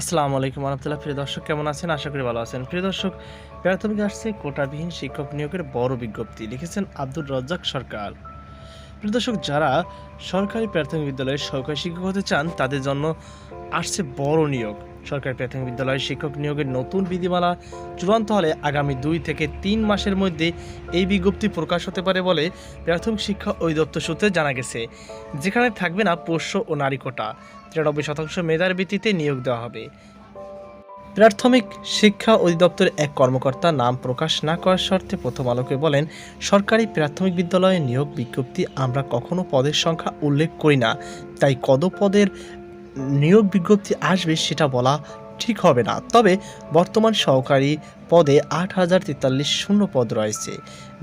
আসসালামু আলাইকুম আহমতুল্লাহ প্রিয় দর্শক, কেমন আছেন? আশা করি ভালো আছেন। প্রিয় দর্শক, প্রাথমিক আসছে কোটাবিহীন শিক্ষক নিয়োগের বড় বিজ্ঞপ্তি, লিখেছেন আব্দুর রজ্জাক সরকার। প্রিয় দর্শক, যারা সরকারি প্রাথমিক বিদ্যালয়ে সরকারি শিক্ষক হতে চান, তাদের জন্য আসছে বড় নিয়োগ। সরকারি প্রাথমিক বিদ্যালয়ে শিক্ষক নিয়োগের নতুন বিধিমালা চূড়ান্ত হলে আগামী দুই থেকে তিন মাসের মধ্যে এই বিজ্ঞপ্তি প্রকাশ হতে পারে বলে প্রাথমিক শিক্ষা অধিদপ্তর সূত্রে জানা গেছে। যেখানে থাকবে না পোষ্য ও নারী কোটা। তিরানব্বই শতাংশ মেধার ভিত্তিতে নিয়োগ দেওয়া হবে। প্রাথমিক শিক্ষা অধিদপ্তরের এক কর্মকর্তা নাম প্রকাশ না করার শর্তে প্রথম আলোকে বলেন, সরকারি প্রাথমিক বিদ্যালয়ে নিয়োগ বিজ্ঞপ্তি আমরা কখনো পদের সংখ্যা উল্লেখ করি না। তাই কত পদের নিয়োগ বিজ্ঞপ্তি আসবে সেটা বলা ঠিক হবে না। তবে বর্তমান সহকারী পদে আট হাজার তেতাল্লিশ শূন্য পদ রয়েছে।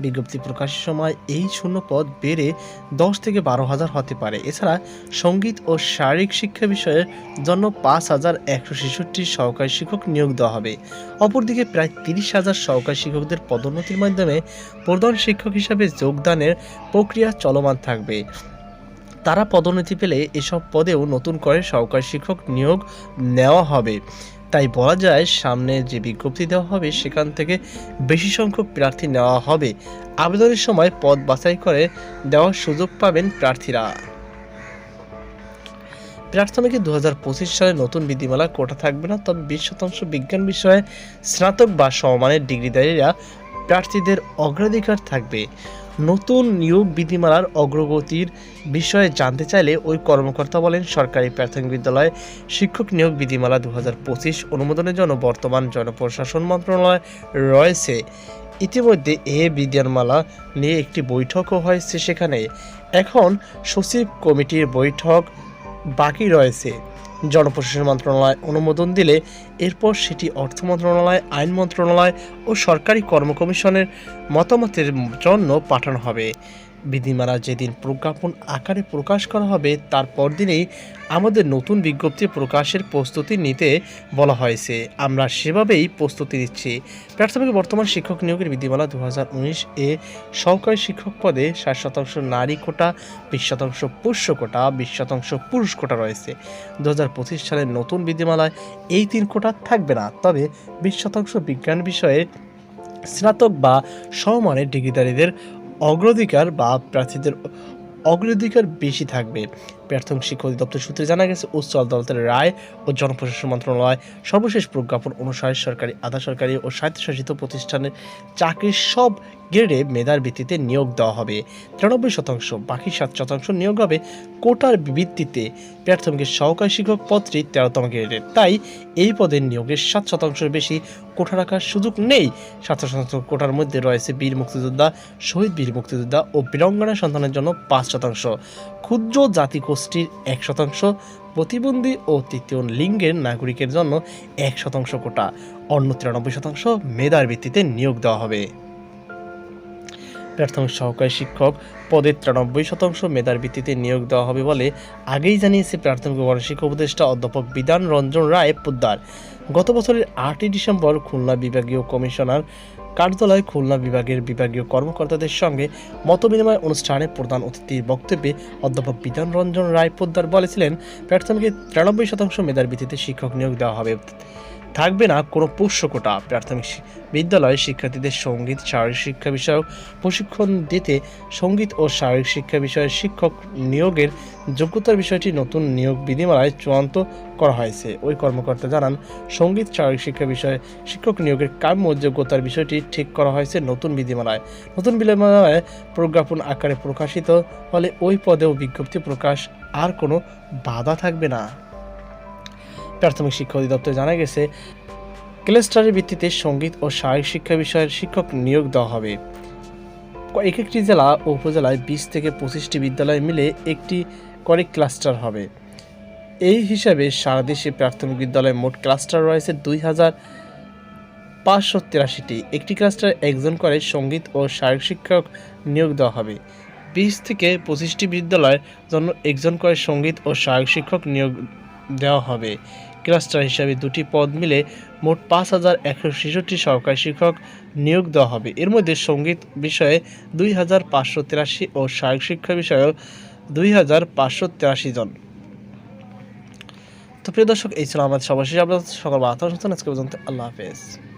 বিজ্ঞপ্তি প্রকাশের সময় এই শূন্য পদ বেড়ে দশ থেকে বারো হাজার হতে পারে। এছাড়া সংগীত ও শারীরিক শিক্ষা বিষয়ের জন্য পাঁচ হাজার একশো ছেষট্টি সহকারী শিক্ষক নিয়োগ দেওয়া হবে। অপরদিকে প্রায় তিরিশ হাজার সহকারী শিক্ষকদের পদোন্নতির মাধ্যমে প্রধান শিক্ষক হিসাবে যোগদানের প্রক্রিয়া চলমান থাকবে। তারা পদোন্নতি পেলে এসব পদেও নতুন করে সহকারী শিক্ষক নিয়োগ নেওয়া হবে। তাই বলা যায়, সামনে যে বিজ্ঞপ্তি দেওয়া হবে, সেখান থেকে বেশি সংখ্যক প্রার্থী নেওয়া হবে। আবেদনের সময় পদ বাছাই করে দেওয়ার সুযোগ পাবেন প্রার্থীরা। প্রাথমিকে দু হাজার পঁচিশ সালে নতুন বিধিমালা কোটা থাকবে না, তবে বিশ শতাংশ বিজ্ঞান বিষয়ে স্নাতক বা সমমানের ডিগ্রিধারীরা প্রার্থীদের অগ্রাধিকার থাকবে। নতুন নিয়োগ বিধিমালার অগ্রগতির বিষয়ে জানতে চাইলে ওই কর্মকর্তা বলেন, সরকারি প্রাথমিক বিদ্যালয়ে শিক্ষক নিয়োগ বিধিমালা দু হাজার পঁচিশ অনুমোদনের জন্য বর্তমান জনপ্রশাসন মন্ত্রণালয় রয়েছে। ইতিমধ্যে এ বিধানমালা নিয়ে একটি বৈঠকও হয়েছে সেখানে। এখন সচিব কমিটির বৈঠক বাকি রয়েছে। জনপ্রশাসন মন্ত্রণালয় অনুমোদন দিলে এরপর সেটি অর্থ মন্ত্রণালয়, আইন মন্ত্রণালয় ও সরকারি কর্ম কমিশনের মতামতের জন্য পাঠানো হবে। বিধিমালা যেদিন প্রজ্ঞাপন আকারে প্রকাশ করা হবে, তার পরদিনেই আমাদের নতুন বিজ্ঞপ্তি প্রকাশের প্রস্তুতি নিতে বলা হয়েছে। আমরা সেভাবেই প্রস্তুতি নিচ্ছি। প্রাথমিক বর্তমান শিক্ষক নিয়োগের বিধিমালা দু হাজার উনিশ এ সহকারী শিক্ষক পদে ষাট শতাংশ নারী কোটা, বিশ শতাংশ পুরুষ কোটা, বিশ শতাংশ পুরুষ কোটা রয়েছে। দু হাজার সালের নতুন বিধিমালায় এই তিন কোটা থাকবে না, তবে বিশ শতাংশ বিজ্ঞান বিষয়ে স্নাতক বা সমমানের ডিগ্রিধারীদের অগ্রাধিকার বা প্রার্থীদের অগ্রাধিকার বেশি থাকবে। প্রাথমিক শিক্ষা অধিদপ্তর সূত্রে জানা গেছে, উচ্চ আদালতের রায় ও জনপ্রশাসন মন্ত্রণালয় সর্বশেষ প্রজ্ঞাপন অনুসারে সরকারি, আধা সরকারি ও স্বায়ত্তশাসিত প্রতিষ্ঠানের চাকরির সব গ্রেডে মেধার ভিত্তিতে নিয়োগ দেওয়া হবে। তিরানব্বই শতাংশ, বাকি সাত শতাংশ নিয়োগ হবে কোটার ভিত্তিতে। প্রাথমিকের সহকারী শিক্ষক পদটি তেরোতম গ্রেডের তাই এই পদের নিয়োগের সাত শতাংশের বেশি কোঠা রাখার সুযোগ নেই। সাত শতাংশ কোটার মধ্যে রয়েছে বীর মুক্তিযোদ্ধা, শহীদ বীর মুক্তিযোদ্ধা ও বীরঙ্গনা সন্তানের জন্য পাঁচ শতাংশ। ক্ষুদ্র জাতিগোষ্ঠীর এক শতাংশ, প্রতিবন্ধী ও তৃতীয় লিঙ্গের নাগরিকের জন্য এক শতাংশ কোটা। অন্য তিরানব্বই শতাংশ মেধার ভিত্তিতে নিয়োগ দেওয়া হবে। প্রাথমিক সহকারী শিক্ষক পদে তিরানব্বই শতাংশ মেধার ভিত্তিতে নিয়োগ দেওয়া হবে বলে আগেই জানিয়েছে প্রাথমিক গণশিক্ষা উপদেষ্টা অধ্যাপক বিধান রঞ্জন রায় পোদ্দার। গত বছরের আটই ডিসেম্বর খুলনা বিভাগীয় কমিশনার কার্যালয় খুলনা বিভাগের বিভাগীয় কর্মকর্তাদের সঙ্গে মতবিনিময় অনুষ্ঠানে প্রধান অতিথির বক্তব্যে অধ্যাপক বিধান রঞ্জন রায় পোদ্দার বলেছিলেন, প্রাথমিকে তিরানব্বই শতাংশ মেধার ভিত্তিতে শিক্ষক নিয়োগ দেওয়া হবে। থাকবে না কোনো পোষ্য কোটা। প্রাথমিক বিদ্যালয়ে শিক্ষার্থীদের সংগীত, শারীরিক শিক্ষা বিষয়ক প্রশিক্ষণ দিতে সংগীত ও শারীরিক শিক্ষা বিষয়ে শিক্ষক নিয়োগের যোগ্যতার বিষয়টি নতুন নিয়োগ বিধিমালায় চূড়ান্ত করা হয়েছে। ওই কর্মকর্তা জানান, সংগীত, শারীরিক শিক্ষা বিষয়ে শিক্ষক নিয়োগের কাম্য যোগ্যতার বিষয়টি ঠিক করা হয়েছে নতুন বিধিমালায়। নতুন বিধিমালায় প্রজ্ঞাপন আকারে প্রকাশিত হলে ওই পদেও বিজ্ঞপ্তি প্রকাশ, আর কোনো বাধা থাকবে না। প্রাথমিক শিক্ষা অধিদপ্তরে জানা গেছে, ক্লাস্টারের ভিত্তিতে সংগীত ও শারীরিক শিক্ষা বিষয়ের শিক্ষক নিয়োগ দেওয়া হবে। এক একটি জেলা ও উপজেলায় বিশ থেকে পঁচিশটি বিদ্যালয় মিলে একটি করে ক্লাস্টার হবে। এই হিসাবে সারা দেশে প্রাথমিক বিদ্যালয়ে মোট ক্লাস্টার রয়েছে দুই হাজার পাঁচশো তিরাশিটি। একটি ক্লাস্টারে একজন করে সংগীত ও শারীরিক শিক্ষক নিয়োগ দেওয়া হবে। বিশ থেকে পঁচিশটি বিদ্যালয়ের জন্য একজন করে সংগীত ও শারীরিক শিক্ষক নিয়োগ দেওয়া হবে। ক্লাস্টার হিসাবে দুটি পদ মিলে মোট পাঁচ হাজার একশো ছেষট্টি সরকারি শিক্ষক নিয়োগ দেওয়া হবে। এর মধ্যে সংগীত বিষয়ে দুই হাজার পাঁচশো তিরাশি ও শারীরিক শিক্ষা বিষয়ে দুই হাজার পাঁচশো তিরাশি জন। তো প্রিয় দর্শক, এই ছিল আমাদের সবার আপনার সকল বার্তা আজকে পর্যন্ত আল্লাহ হাফেজ।